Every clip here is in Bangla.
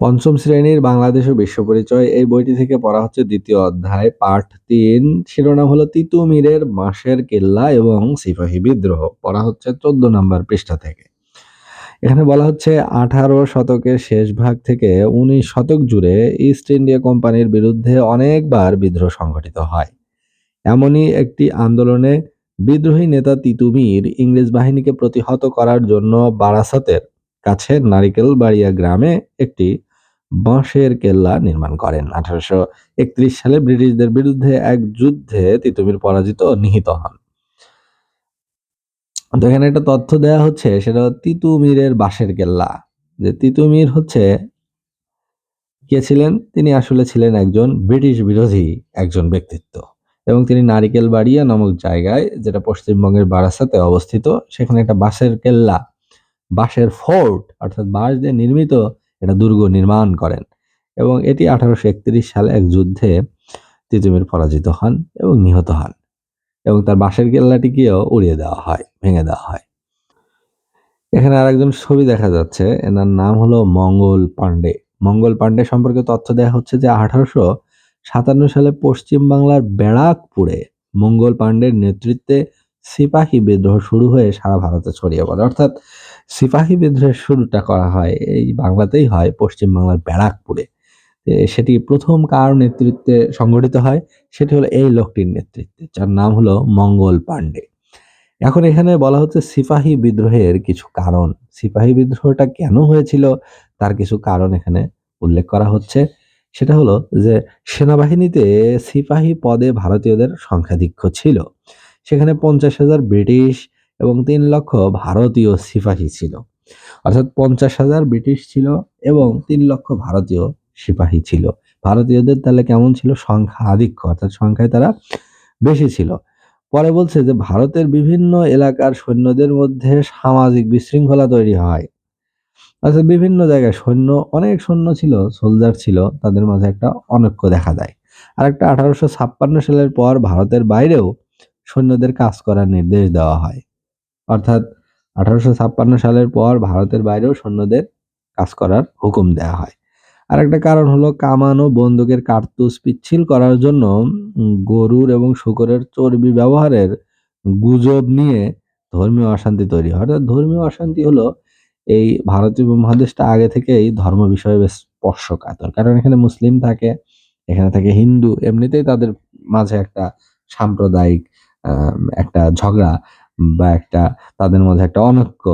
পঞ্চম শ্রেণির বাংলাদেশ ও বিশ্ব পরিচয় এই বইটি থেকে পড়া হচ্ছে দ্বিতীয় অধ্যায় পাঠ তিন। শিরোনাম হলো তিতুমিরের বাঁশের কেল্লা এবং সিপাহী বিদ্রোহ। পড়া হচ্ছে চোদ্দ নম্বর পৃষ্ঠা থেকে। এখানে বলা হচ্ছে আঠারো শতকের শেষ ভাগ থেকে উনিশ শতক জুড়ে ইস্ট ইন্ডিয়া কোম্পানির বিরুদ্ধে অনেকবার বিদ্রোহ সংঘটিত হয়। এমনই একটি আন্দোলনে বিদ্রোহী নেতা তিতুমির ইংরেজ বাহিনীকে প্রতিহত করার জন্য বারাসাতের কাছে নারিকেল বাড়িয়া গ্রামে একটি বাঁশের কেল্লা নির্মাণ করেন। আঠারোশো একত্রিশ সালে ব্রিটিশদের বিরুদ্ধে এক যুদ্ধে তিতুমির পরাজিত নিহিত হন। তো এখানে একটা তথ্য দেয়া হচ্ছে, সেটা তিতুমিরের বাঁশের কেল্লা। যে তিতুমির হচ্ছে, কে ছিলেন? তিনি আসলে ছিলেন একজন ব্রিটিশ বিরোধী একজন ব্যক্তিত্ব। এবং তিনি নারিকেল বাড়িয়া নামক জায়গায়, যেটা পশ্চিমবঙ্গের বারাসাতে অবস্থিত, সেখানে একটা বাঁশের কেল্লা, বাঁশের ফোর্ট, অর্থাৎ বাঁশ দিয়ে নির্মিত এটা দুর্গ নির্মাণ করেন এবং এটি আঠারোশো একত্রিশ সালে এক যুদ্ধে তিতুমির পরাজিত হন এবং নিহত হন এবং তার বাঁশের কেল্লাটিকেও উড়িয়ে দেওয়া হয়, ভেঙে দেওয়া হয়। এখানে আরেকজন ছবি দেখা যাচ্ছে, এনার নাম হলো মঙ্গল পাণ্ডে। মঙ্গল পাণ্ডে সম্পর্কে তথ্য দেওয়া হচ্ছে যে আঠারোশো সাতান্ন সালে পশ্চিম বাংলার ব্যারাকপুরে মঙ্গল পাণ্ডের নেতৃত্বে সিপাহী বিদ্রোহ শুরু হয়ে সারা ভারতে ছড়িয়ে পড়ে। অর্থাৎ সিপাহী বিদ্রোহের শুরুটা করা হয়, এই বাংলাতেই হয় পশ্চিম বাংলার ব্যারাকপুরে সেটি প্রথম কার নেতৃত্বে সংগঠিত হয়? সেটি হলো এই লোকটির নেতৃত্বে, যার নাম হলো মঙ্গল পাণ্ডে। এখন এখানে বলা হচ্ছে সিপাহী বিদ্রোহের কিছু কারণ। সিপাহী বিদ্রোহটা কেন হয়েছিল? তার কিছু কারণ এখানে উল্লেখ করা হচ্ছে। সেটা হলো যে, সেনাবাহিনীতে সিপাহী পদে ভারতীয়দের সংখ্যাধিক্য ছিল। সেখানে পঞ্চাশ হাজার ব্রিটিশ এবং তিন লক্ষ ভারতীয় সিপাহী ছিল। অর্থাৎ পঞ্চাশ হাজার ব্রিটিশ ছিল এবং তিন লক্ষ ভারতীয় সিপাহী ছিল। ভারতীয়দের তাহলে কেমন ছিল? সংখ্যা আধিক্য, অর্থাৎ সংখ্যায় তারা বেশি ছিল। পরে বলছে যে, ভারতের বিভিন্ন এলাকার সৈন্যদের মধ্যে সামাজিক বিশৃঙ্খলা তৈরি হয়। অর্থাৎ বিভিন্ন জায়গায় সৈন্য, অনেক সৈন্য ছিল সোলজার ছিল, তাদের মাঝে একটা অনৈক্য দেখা দেয় আর একটা আঠারোশো ছাপ্পান্ন সালের পর ভারতের বাইরেও সৈন্যদের কাজ করার নির্দেশ দেওয়া হয়। অর্থাৎ আঠারোশো ছাপ্পান্ন সালের পর ভারতের বাইরেও সৈন্যদের কাজ করার হুকুম দেওয়া হয়। আর একটা কারণ হলো কামান ও বন্দুকের কার্তুজ পিচ্ছিল করার জন্য গরুর এবং শুকরের চর্বি ব্যবহারের গুজব নিয়ে ধর্মীয় অশান্তি তৈরি হয়। অর্থাৎ ধর্মীয় অশান্তি হলো এই ভারতীয় উপমহাদেশটা আগে থেকেই ধর্ম বিষয়ে বেশ স্পর্শকাতর। কারণ এখানে মুসলিম থাকে, এখানে থাকে হিন্দু, এমনিতেই তাদের মাঝে একটা সাম্প্রদায়িক একটা ঝগড়া বা একটা তাদের মধ্যে একটা অনৈক্য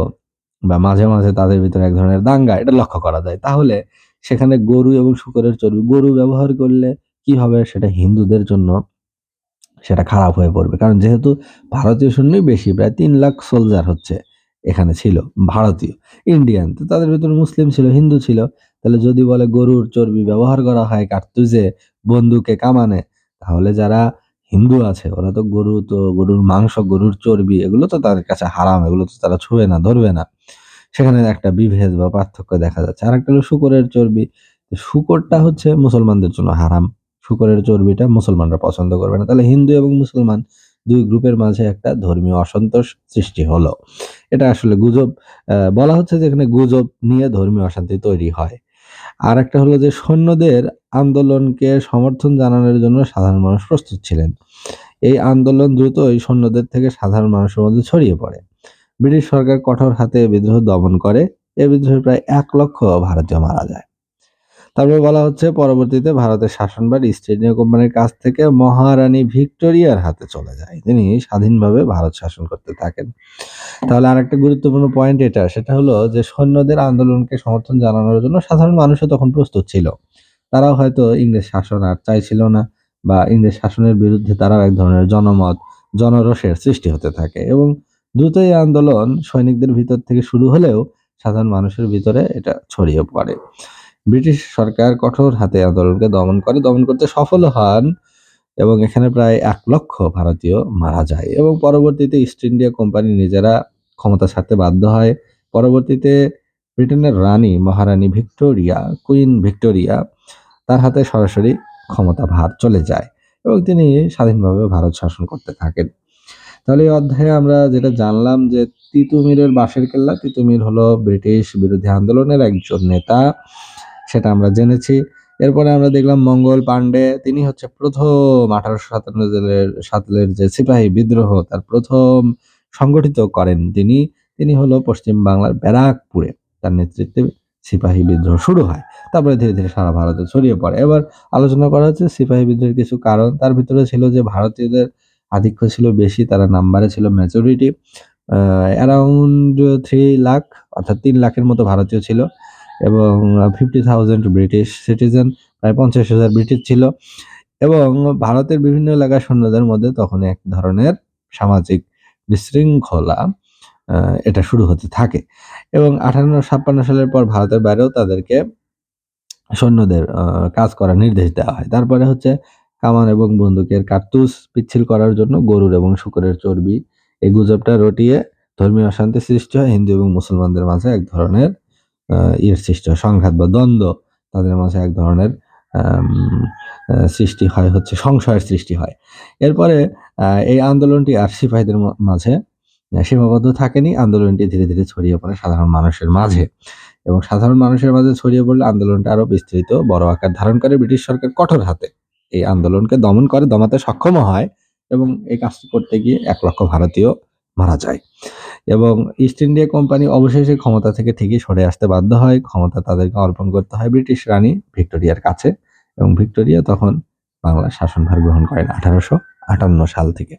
বা মাঝে মাঝে তাদের ভিতরে এক ধরনের দাঙ্গা, এটা লক্ষ্য করা যায়। তাহলে সেখানে গরু এবং শুকরের চর্বি, গরু ব্যবহার করলে কি হবে সেটা হিন্দুদের জন্য সেটা খারাপ হয়ে পড়বে? কারণ যেহেতু ভারতীয় সৈন্যই বেশি, প্রায় তিন লাখ সোলজার হচ্ছে এখানে ছিল, ভারতীয় ইন্ডিয়ান তো তাদের ভিতরে মুসলিম ছিল, হিন্দু ছিল। তাহলে যদি বলে গরুর চর্বি ব্যবহার করা হয় কার্তুজে বন্দুকে কামানে, তাহলে যারা হিন্দু আছে, ওরা তো গরু তো গরুর মাংস, গরুর চর্বি, এগুলো তো তাদের কাছে হারাম, এগুলো তো তারা ছুঁয়ে না, ধরবে না। সেখানে একটা বিভেদ বা পার্থক্য দেখা যাচ্ছে। আর একটা হলো শুকরের চর্বি। শুকরটা হচ্ছে মুসলমানদের জন্য হারাম। শুকরের চর্বিটা মুসলমানরা পছন্দ করবে না। তাহলে হিন্দু এবং মুসলমান দুই গ্রুপের মাঝে একটা ধর্মীয় অসন্তোষ সৃষ্টি হলো। এটা আসলে গুজব বলা হচ্ছে যে এখানে গুজব নিয়ে ধর্মীয় অশান্তি তৈরি হয়। আর একটা হলো যে সৈন্যদের আন্দোলনকে সমর্থন জানানোর জন্য সাধারণ মানুষ প্রস্তুত ছিলেন। এই আন্দোলন দ্রুতই সৈন্যদের থেকে সাধারণ মানুষের মধ্যে ছড়িয়ে পড়ে। ব্রিটিশ সরকার কঠোর হাতে বিদ্রোহ দমন করে। এ বিদ্রোহে প্রায় এক লক্ষ ভারতীয় মারা যায়। তারপর বলা হচ্ছে পরবর্তীতে ভারতের শাসনভার ইস্ট ইন্ডিয়া কোম্পানির কাছ থেকে মহারানী ভিক্টোরিয়ার হাতে চলে যায়। তিনি স্বাধীনভাবে ভারত শাসন করতে থাকেন। তাহলে আর একটা গুরুত্বপূর্ণ পয়েন্ট এটা, সেটা হলো যে সৈন্যদের আন্দোলনকে সমর্থন জানানোর জন্য সাধারণ মানুষও তখন প্রস্তুত ছিল। তারাও হয়তো ইংরেজ শাসন আর চাইছিল না বা ইংরেজ শাসনের বিরুদ্ধে তারাও এক ধরনের জনমত জনরসের সৃষ্টি হতে থাকে এবং দ্রুতই আন্দোলন সৈনিকদের ভিতর থেকে শুরু হলেও সাধারণ মানুষের ভিতরে এটা ছড়িয়ে পড়ে। ব্রিটিশ সরকার কঠোর হাতে আন্দোলনকে দমন করে। দমন করতে সফল হন এবং এখানে প্রায় এক লক্ষ ভারতীয় মারা যায় এবং পরবর্তীতে ইস্ট ইন্ডিয়া কোম্পানি নিজেরা ক্ষমতা ছাড়তে বাধ্য হয়। পরবর্তীতে ব্রিটেনের রানী, মহারানী ভিক্টোরিয়া, কুইন ভিক্টোরিয়া তার হাতে সরাসরি ক্ষমতা ভার চলে যায় এবং তিনি স্বাধীনভাবে ভারত শাসন করতে থাকেন। তাহলে এই অধ্যায়ে আমরা যেটা জানলাম যে তিতুমিরের বাঁশের কেল্লা, তিতুমির হলো ব্রিটিশ বিরোধী আন্দোলনের একজন নেতা। সেটা আমরা জেনেছি। এরপরে আমরা দেখলাম মঙ্গল পাণ্ডে, তিনি হচ্ছে প্রথম আঠারোশো সাতান্ন সালের যে সিপাহী বিদ্রোহ, তার প্রথম সংগঠিত করেন তিনি। তিনি হলো পশ্চিম বাংলার ব্যারাকপুরে, তার নেতৃত্বে সিপাহী বিদ্রোহ শুরু হয়। তারপরে ধীরে ধীরে সারা ভারতে ছড়িয়ে পড়ে। এবার আলোচনা করা হচ্ছে সিপাহী বিদ্রোহের কিছু কারণ। তার ভিতরে ছিল যে ভারতীয়দের আধিক্য ছিল বেশি, তারা নাম্বারে ছিল মেজরিটি অ্যারাউন্ড থ্রি লাখ অর্থাৎ তিন লাখের মতো ভারতীয় ছিল। এবং ফিফটি থাউজেন্ড ব্রিটিশ সিটিজেন প্রায় পঞ্চাশ হাজার ব্রিটিশ ছিল। এবং ভারতের বিভিন্ন এলাকার সৈন্যদের মধ্যে তখন এক ধরনের সামাজিক বিশৃঙ্খলা এটা শুরু হতে থাকে। এবং আঠারো ছাপ্পান্ন সালের পর ভারতের বাইরেও তাদেরকে সৈন্যদের কাজ করার নির্দেশ দেওয়া হয়। তারপরে হচ্ছে কামান এবং বন্দুকের কার্তুস পিচ্ছিল করার জন্য গরুর এবং শুকরের চর্বি, এই গুজবটা রটিয়ে ধর্মীয় অশান্তি সৃষ্টি হয়। হিন্দু এবং মুসলমানদের মাঝে এক ধরনের ইয়ের সৃষ্টি হয় সংঘাত বা দ্বন্দ্ব তাদের মাঝে এক ধরনের সৃষ্টি হয়, হচ্ছে সংশয়ের সৃষ্টি হয়। এরপরে এই আন্দোলনটি আর সিপাহীদের মাঝে সীমাবদ্ধ থাকেনি। আন্দোলনটি ধীরে ধীরে ছড়িয়ে পড়ে সাধারণ মানুষের মাঝে। এবং সাধারণ মানুষের মাঝে ছড়িয়ে পড়লে আন্দোলনটা আরও বিস্তৃত, বড় আকার ধারণ করে ব্রিটিশ সরকার কঠোর হাতে। এই আন্দোলনকে দমন করে, দমাতে সক্ষম হয় এবং এই কাজটি করতে গিয়ে এক লক্ষ ভারতীয় মারা যায়। এবং ইস্ট ইন্ডিয়া কোম্পানি অবশেষে ক্ষমতা থেকে ঠিকই সরে আসতে বাধ্য হয়। ক্ষমতা তাদেরকে অর্পণ করতে হয় ব্রিটিশ রানী ভিক্টোরিয়ার কাছে এবং ভিক্টোরিয়া তখন বাংলার শাসনভার গ্রহণ করেন আঠারোশো আটান্ন সাল থেকে।